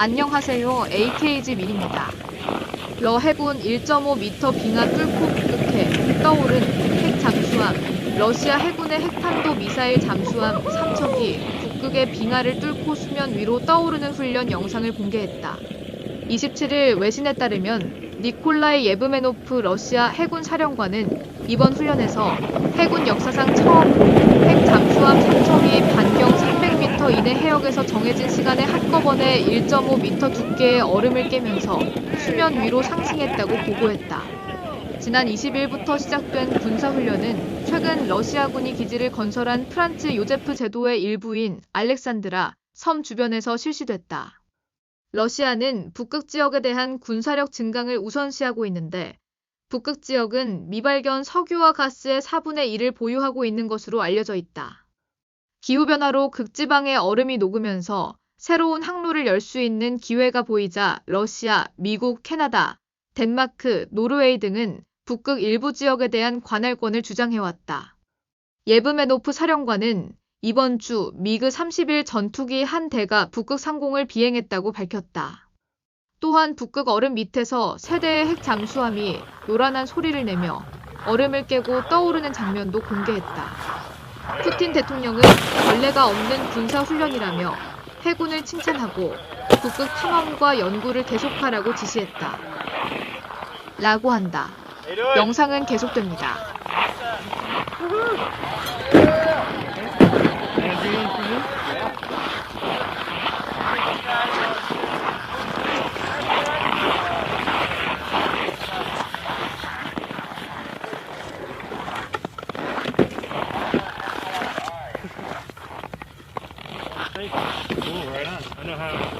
안녕하세요. AKG 밀입니다. 러 해군 1.5m 빙하 뚫고 북극해 떠오른 핵 잠수함 러시아 해군의 핵탄도 미사일 잠수함 삼척이 북극의 빙하를 뚫고 수면 위로 떠오르는 훈련 영상을 공개했다. 27일 외신에 따르면 니콜라이 예브메노프 러시아 해군 사령관은 이번 훈련에서 해군 역사상 처음 핵 잠수함 삼척이 반경 300m 이내 해역에서 정해진 시간에 한 꺼번에 1.5m 두께의 얼음을 깨면서 수면 위로 상승했다고 보고했다. 지난 20일부터 시작된 군사훈련은 최근 러시아군이 기지를 건설한 프란츠 요제프 제도의 일부인 알렉산드라 섬 주변에서 실시됐다. 러시아는 북극 지역에 대한 군사력 증강을 우선시하고 있는데 북극 지역은 미발견 석유와 가스의 4분의 1을 보유하고 있는 것으로 알려져 있다. 기후변화로 극지방의 얼음이 녹으면서 새로운 항로를 열 수 있는 기회가 보이자 러시아, 미국, 캐나다, 덴마크, 노르웨이 등은 북극 일부 지역에 대한 관할권을 주장해왔다. 예브메노프 사령관은 이번 주 미그 31 전투기 한 대가 북극 상공을 비행했다고 밝혔다. 또한 북극 얼음 밑에서 세대의 핵 잠수함이 요란한 소리를 내며 얼음을 깨고 떠오르는 장면도 공개했다. 푸틴 대통령은 전례가 없는 군사 훈련이라며 해군을 칭찬하고 북극 탐험과 연구를 계속하라고 지시했다. 라고 한다. 영상은 계속됩니다.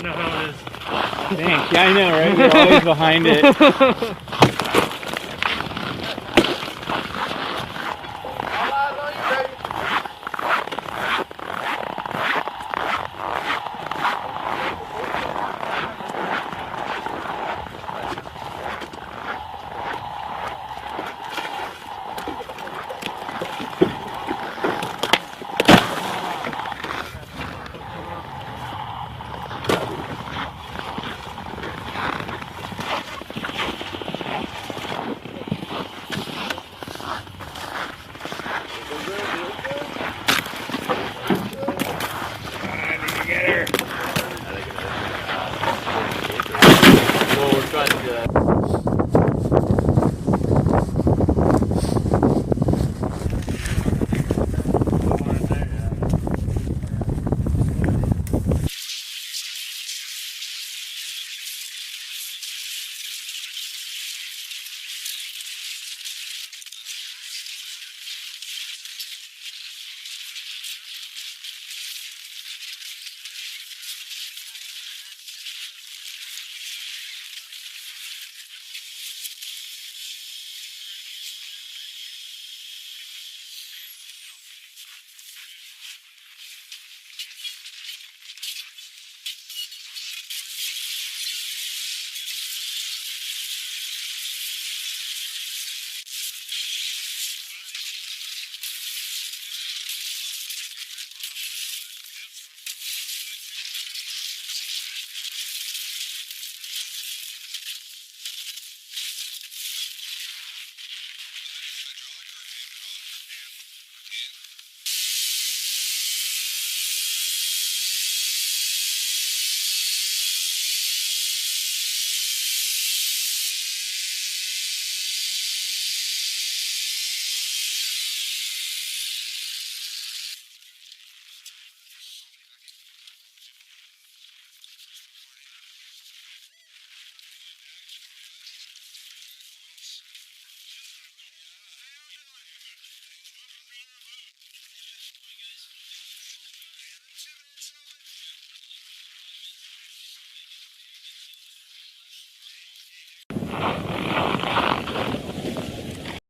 Know how. I know how it is. Thanks. Yeah, I know, right? You're always behind it. Yeah.